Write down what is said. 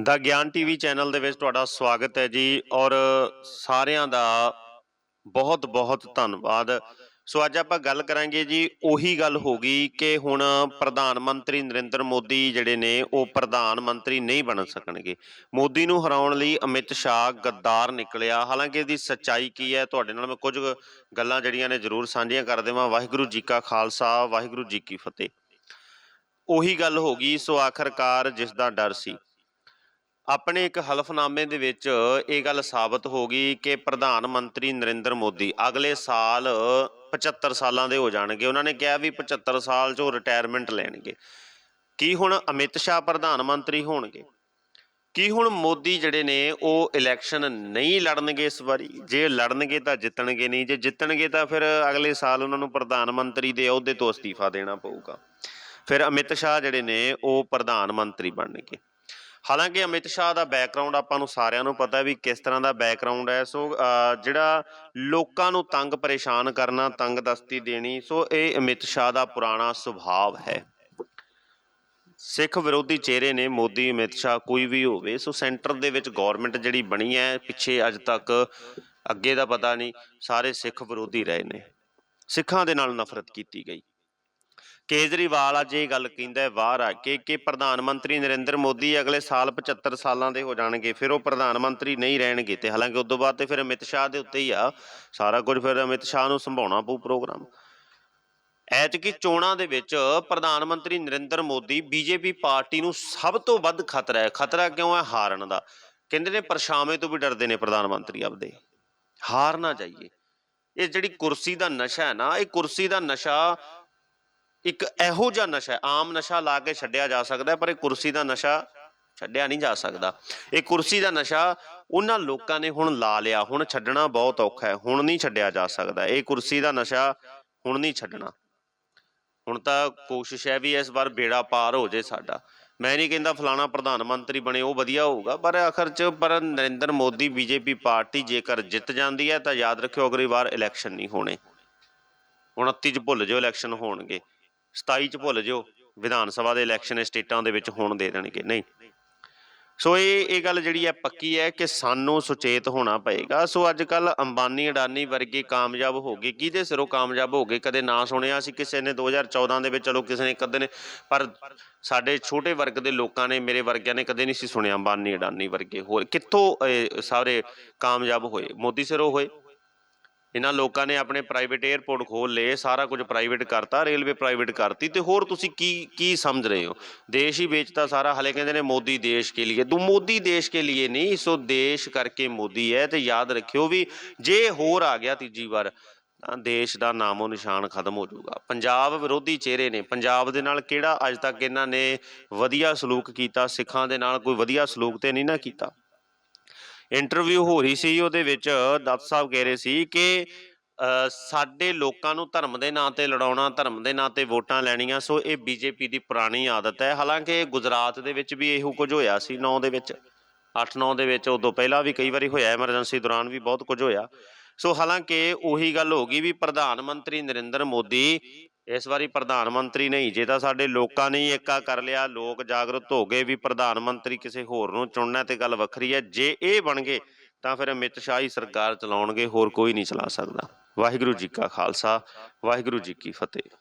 ਦਾ ਗਿਆਨ TV channel ਦੇ ਵਿੱਚ ਤੁਹਾਡਾ ਸਵਾਗਤ ਹੈ ਜੀ ਔਰ ਸਾਰਿਆਂ ਦਾ ਬਹੁਤ ਬਹੁਤ ਧੰਨਵਾਦ। ਸੋ ਅੱਜ ਆਪਾਂ ਗੱਲ ਕਰਾਂਗੇ ਜੀ, ਉਹੀ ਗੱਲ ਹੋ ਗਈ ਕਿ ਹੁਣ ਪ੍ਰਧਾਨ ਮੰਤਰੀ ਨਰਿੰਦਰ ਮੋਦੀ ਜਿਹੜੇ ਨੇ, ਉਹ ਪ੍ਰਧਾਨ ਮੰਤਰੀ ਨਹੀਂ ਬਣ ਸਕਣਗੇ। ਮੋਦੀ ਨੂੰ ਹਰਾਉਣ ਲਈ ਅਮਿਤ ਸ਼ਾਹ ਗੱਦਾਰ ਨਿਕਲਿਆ। ਹਾਲਾਂਕਿ ਇਹਦੀ ਸੱਚਾਈ ਕੀ ਹੈ, ਤੁਹਾਡੇ ਨਾਲ ਮੈਂ ਕੁਝ ਗੱਲਾਂ ਜਿਹੜੀਆਂ ਨੇ ਜ਼ਰੂਰ ਸਾਂਝੀਆਂ ਕਰ ਦੇਵਾਂ। ਵਾਹਿਗੁਰੂ ਜੀ ਕਾ ਖਾਲਸਾ, ਵਾਹਿਗੁਰੂ ਜੀ ਕੀ ਫਤਿਹ। ਉਹੀ ਗੱਲ ਹੋ ਗਈ, ਸੋ ਆਖਰਕਾਰ ਜਿਸ ਦਾ ਡਰ ਸੀ। ਆਪਣੇ ਇੱਕ ਹਲਫਨਾਮੇ ਦੇ ਵਿੱਚ ਇਹ ਗੱਲ ਸਾਬਤ ਹੋ ਗਈ ਕਿ ਪ੍ਰਧਾਨ ਮੰਤਰੀ ਨਰਿੰਦਰ ਮੋਦੀ ਅਗਲੇ ਸਾਲ 75 ਸਾਲਾਂ ਦੇ ਹੋ ਜਾਣਗੇ। ਉਹਨਾਂ ਨੇ ਕਿਹਾ ਵੀ 75 ਸਾਲ 'ਚ ਉਹ ਰਿਟਾਇਰਮੈਂਟ ਲੈਣਗੇ। ਕੀ ਹੁਣ ਅਮਿਤ ਸ਼ਾਹ ਪ੍ਰਧਾਨ ਮੰਤਰੀ ਹੋਣਗੇ? ਕੀ ਹੁਣ ਮੋਦੀ ਜਿਹੜੇ ਨੇ ਉਹ ਇਲੈਕਸ਼ਨ ਨਹੀਂ ਲੜਨਗੇ ਇਸ ਵਾਰੀ? ਜੇ ਲੜਨਗੇ ਤਾਂ ਜਿੱਤਣਗੇ ਨਹੀਂ। ਜੇ ਜਿੱਤਣਗੇ ਤਾਂ ਫਿਰ ਅਗਲੇ ਸਾਲ ਉਹਨਾਂ ਨੂੰ ਪ੍ਰਧਾਨ ਮੰਤਰੀ ਦੇ ਅਹੁਦੇ ਤੋਂ ਅਸਤੀਫਾ ਦੇਣਾ ਪਊਗਾ। ਫਿਰ ਅਮਿਤ ਸ਼ਾਹ ਜਿਹੜੇ ਨੇ ਉਹ ਪ੍ਰਧਾਨ ਮੰਤਰੀ ਬਣਨਗੇ। ਹਾਲਾਂਕਿ ਅਮਿਤ ਸ਼ਾਹ ਦਾ ਬੈਕਗ੍ਰਾਉਂਡ ਆਪਾਂ ਨੂੰ ਸਾਰਿਆਂ ਨੂੰ ਪਤਾ ਵੀ ਕਿਸ ਤਰ੍ਹਾਂ ਦਾ ਬੈਕਗ੍ਰਾਉਂਡ ਹੈ। ਸੋ ਜਿਹੜਾ ਲੋਕਾਂ ਨੂੰ ਤੰਗ ਪਰੇਸ਼ਾਨ ਕਰਨਾ, ਤੰਗ ਦਸਤੀ ਦੇਣੀ, ਸੋ ਇਹ ਅਮਿਤ ਸ਼ਾਹ ਦਾ ਪੁਰਾਣਾ ਸੁਭਾਅ ਹੈ। ਸਿੱਖ ਵਿਰੋਧੀ ਚਿਹਰੇ ਨੇ ਮੋਦੀ, ਅਮਿਤ ਸ਼ਾਹ ਕੋਈ ਵੀ ਹੋਵੇ, ਸੋ ਸੈਂਟਰ ਦੇ ਵਿੱਚ ਗਵਰਨਮੈਂਟ ਜਿਹੜੀ ਬਣੀ ਹੈ, ਪਿੱਛੇ ਅੱਜ ਤੱਕ ਅੱਗੇ ਦਾ ਪਤਾ ਨਹੀਂ, ਸਾਰੇ ਸਿੱਖ ਵਿਰੋਧੀ ਰਹੇ ਨੇ। ਸਿੱਖਾਂ ਦੇ ਨਾਲ ਨਫ਼ਰਤ ਕੀਤੀ ਗਈ। ਕੇਜਰੀਵਾਲ ਅੱਜ ਇਹ ਗੱਲ ਕਹਿੰਦਾ ਬਾਹਰ ਆ ਕੇ ਕਿ ਪ੍ਰਧਾਨ ਮੰਤਰੀ ਨਰਿੰਦਰ ਮੋਦੀ ਅਗਲੇ ਸਾਲ 75 ਸਾਲਾਂ ਦੇ ਹੋ ਜਾਣਗੇ, ਫਿਰ ਉਹ ਪ੍ਰਧਾਨ ਮੰਤਰੀ ਨਹੀਂ ਰਹਿਣਗੇ ਤੇ ਹਾਲਾਂਕਿ ਉਸ ਤੋਂ ਬਾਅਦ ਤੇ ਫਿਰ ਅਮਿਤ ਸ਼ਾਹ ਦੇ ਉੱਤੇ ਹੀ ਆ, ਸਾਰਾ ਕੁਝ ਫਿਰ ਅਮਿਤ ਸ਼ਾਹ ਨੂੰ ਸੰਭਾਉਣਾ ਪਊ ਪ੍ਰੋਗਰਾਮ। ਐਤਕੀ ਚੋਣਾਂ ਦੇ ਵਿੱਚ ਪ੍ਰਧਾਨ ਮੰਤਰੀ ਨਰਿੰਦਰ ਮੋਦੀ ਬੀਜੇਪੀ ਪਾਰਟੀ ਨੂੰ ਸਭ ਤੋਂ ਵੱਧ ਖਤਰਾ ਹੈ। ਖਤਰਾ ਕਿਉਂ ਹੈ? ਹਾਰਨ ਦਾ। ਕਹਿੰਦੇ ਨੇ ਪਰਛਾਵੇਂ ਤੋਂ ਵੀ ਡਰਦੇ ਨੇ ਪ੍ਰਧਾਨ ਮੰਤਰੀ ਆਪਦੇ। ਹਾਰ ਨਾ ਜਾਈਏ। ਇਹ ਜਿਹੜੀ ਕੁਰਸੀ ਦਾ ਨਸ਼ਾ ਹੈ ਨਾ, ਇਹ ਕੁਰਸੀ ਦਾ ਨਸ਼ਾ ਇੱਕ ਇਹੋ ਜਿਹਾ ਨਸ਼ਾ ਆਮ ਨਸ਼ਾ ਲਾ ਕੇ ਛੱਡਿਆ ਜਾ ਸਕਦਾ ਪਰ ਇਹ ਕੁਰਸੀ ਦਾ ਨਸ਼ਾ ਛੱਡਿਆ ਨਹੀਂ ਜਾ ਸਕਦਾ। ਇਹ ਕੁਰਸੀ ਦਾ ਨਸ਼ਾ ਉਹਨਾਂ ਲੋਕਾਂ ਨੇ ਹੁਣ ਲਾ ਲਿਆ, ਹੁਣ ਛੱਡਣਾ ਬਹੁਤ ਔਖਾ ਹੈ, ਹੁਣ ਨਹੀਂ ਛੱਡਿਆ ਜਾ ਸਕਦਾ। ਇਹ ਕੁਰਸੀ ਦਾ ਨਸ਼ਾ ਹੁਣ ਨਹੀਂ ਛੱਡਣਾ। ਹੁਣ ਤਾਂ ਕੋਸ਼ਿਸ਼ ਹੈ ਵੀ ਇਸ ਵਾਰ ਬੇੜਾ ਪਾਰ ਹੋ ਜੇ ਸਾਡਾ। ਮੈਂ ਨਹੀਂ ਕਹਿੰਦਾ ਫਲਾਣਾ ਪ੍ਰਧਾਨ ਮੰਤਰੀ ਬਣੇ, ਉਹ ਵਧੀਆ ਹੋਊਗਾ, ਪਰ ਆਖਰ ਚ, ਪਰ ਨਰਿੰਦਰ ਮੋਦੀ ਬੀਜੇਪੀ ਪਾਰਟੀ ਜੇਕਰ ਜਿੱਤ ਜਾਂਦੀ ਹੈ, ਤਾਂ ਯਾਦ ਰੱਖਿਓ ਅਗਲੀ ਵਾਰ ਇਲੈਕਸ਼ਨ ਨਹੀਂ ਹੋਣੇ। 29 ਚ ਭੁੱਲ ਜਾਓ ਇਲੈਕਸ਼ਨ ਹੋਣਗੇ। 27 ਚ ਭੁੱਲ ਜਿਓ, ਵਿਧਾਨ ਸਭਾ ਦੇ ਇਲੈਕਸ਼ਨ ਸਟੇਟਾਂ ਦੇ ਵਿੱਚ ਹੋਣ ਦੇ ਦੇਣਗੇ, ਨਹੀਂ। ਸੋ ਇਹ ਇਹ ਗੱਲ ਜਿਹੜੀ ਹੈ ਪੱਕੀ ਹੈ ਕਿ ਸਾਨੂੰ ਸੁਚੇਤ ਹੋਣਾ ਪਏਗਾ। ਸੋ ਅੱਜ ਕੱਲ ਅੰਬਾਨੀ ਅਡਾਨੀ ਵਰਗੇ ਕਾਮਯਾਬ ਹੋ ਗਏ। ਕਿਹਦੇ ਸਿਰੋਂ ਕਾਮਯਾਬ ਹੋ ਗਏ? ਕਦੇ ਨਾਂ ਸੁਣਿਆ ਸੀ ਕਿਸੇ ਨੇ? 2014 ਦੇ ਵਿੱਚ ਚਲੋ ਕਿਸੇ ਨੇ ਕਦੇ ਨੇ, ਪਰ ਸਾਡੇ ਛੋਟੇ ਵਰਗ ਦੇ ਲੋਕਾਂ ਨੇ, ਮੇਰੇ ਵਰਗਿਆਂ ਨੇ ਕਦੇ ਨਹੀਂ ਸੀ ਸੁਣਿਆ ਅੰਬਾਨੀ ਅਡਾਨੀ ਵਰਗੇ। ਹੋਰ ਕਿੱਥੋਂ ਇਹ ਸਾਰੇ ਕਾਮਯਾਬ ਹੋਏ? ਮੋਦੀ ਸਿਰੋਂ ਹੋਏ? ਇਹਨਾਂ ਲੋਕਾਂ ਨੇ ਆਪਣੇ ਪ੍ਰਾਈਵੇਟ 에ਅਰਪੋਰਟ ਖੋਲ ਲਏ, ਸਾਰਾ ਕੁਝ ਪ੍ਰਾਈਵੇਟ ਕਰਤਾ ਰੇਲਵੇ ਪ੍ਰਾਈਵੇਟ ਕਰਤੀ ਤੇ ਹੋਰ ਤੁਸੀਂ ਕੀ ਕੀ ਸਮਝ ਰਹੇ ਹੋ? ਦੇਸ਼ ਹੀ ਵੇਚਤਾ ਸਾਰਾ, ਹਲੇ ਕਹਿੰਦੇ ਨੇ ਮੋਦੀ ਦੇਸ਼ ਕੇ ਲਈ ਤੂੰ ਮੋਦੀ ਦੇਸ਼ ਕੇ ਲਈ ਨਹੀਂ, ਸੋ ਦੇਸ਼ ਕਰਕੇ ਮੋਦੀ ਹੈ ਤੇ ਯਾਦ ਰੱਖਿਓ ਵੀ ਜੇ ਹੋਰ ਆ ਗਿਆ ਤੀਜੀ ਵਾਰ, ਤਾਂ ਦੇਸ਼ ਦਾ ਨਾਮੋ ਨਿਸ਼ਾਨ ਖਤਮ ਹੋ ਜਾਊਗਾ। ਪੰਜਾਬ ਵਿਰੋਧੀ ਚਿਹਰੇ ਨੇ, ਪੰਜਾਬ ਦੇ ਨਾਲ ਕਿਹੜਾ ਅੱਜ ਤੱਕ ਇਹਨਾਂ ਨੇ ਵਧੀਆ ਸਲੂਕ ਕੀਤਾ, ਸਿੱਖਾਂ ਦੇ ਨਾਲ ਕੋਈ ਵਧੀਆ ਸਲੂਕ ਤੇ ਨਹੀਂ ਨਾ ਕੀਤਾ? ਇੰਟਰਵਿਊ ਹੋ ਰਹੀ ਸੀ, ਉਹਦੇ ਵਿੱਚ ਦੱਤ ਸਾਹਿਬ ਕਹਿ ਰਹੇ ਸੀ ਕਿ ਸਾਡੇ ਲੋਕਾਂ ਨੂੰ ਧਰਮ ਦੇ ਨਾਂ ਤੇ ਲੜਾਉਣਾ, ਧਰਮ ਦੇ ਨਾਂ ਤੇ ਵੋਟਾਂ ਲੈਣੀਆਂ, ਸੋ ਇਹ ਬੀਜੇਪੀ ਦੀ ਪੁਰਾਣੀ ਆਦਤ ਹੈ। ਹਾਲਾਂਕਿ ਗੁਜਰਾਤ ਦੇ ਵਿੱਚ ਵੀ ਇਹੋ ਕੁਝ ਹੋਇਆ ਸੀ 9 ਦੇ ਵਿੱਚ 8-9 ਦੇ ਵਿੱਚ, ਉਦੋਂ ਪਹਿਲਾਂ ਵੀ ਕਈ ਵਾਰੀ ਹੋਇਆ ਐਮਰਜੈਂਸੀ ਦੌਰਾਨ ਵੀ ਬਹੁਤ ਕੁਝ ਹੋਇਆ। ਸੋ ਹਾਲਾਂਕਿ ਉਹੀ ਗੱਲ ਹੋ ਗਈ ਵੀ ਪ੍ਰਧਾਨ ਮੰਤਰੀ ਨਰਿੰਦਰ ਮੋਦੀ ਇਸ ਵਾਰੀ ਪ੍ਰਧਾਨ ਮੰਤਰੀ ਨਹੀਂ, ਜੇ ਤਾਂ ਸਾਡੇ ਲੋਕਾਂ ਨੇ ਹੀ ਏਕਾ ਕਰ ਲਿਆ, ਲੋਕ ਜਾਗਰੂਕ ਹੋ ਗਏ ਵੀ ਪ੍ਰਧਾਨ ਮੰਤਰੀ ਕਿਸੇ ਹੋਰ ਨੂੰ ਚੁਣਨਾ ਤੇ ਗੱਲ ਵੱਖਰੀ ਹੈ। ਜੇ ਇਹ ਬਣ ਗਏ, ਤਾਂ ਫਿਰ ਅਮਿਤ ਸ਼ਾਹ ਹੀ ਸਰਕਾਰ ਚਲਾਉਣਗੇ, ਹੋਰ ਕੋਈ ਨਹੀਂ ਚਲਾ ਸਕਦਾ। ਵਾਹਿਗੁਰੂ ਜੀ ਕਾ ਖਾਲਸਾ, ਵਾਹਿਗੁਰੂ ਜੀ ਕੀ ਫਤਿਹ।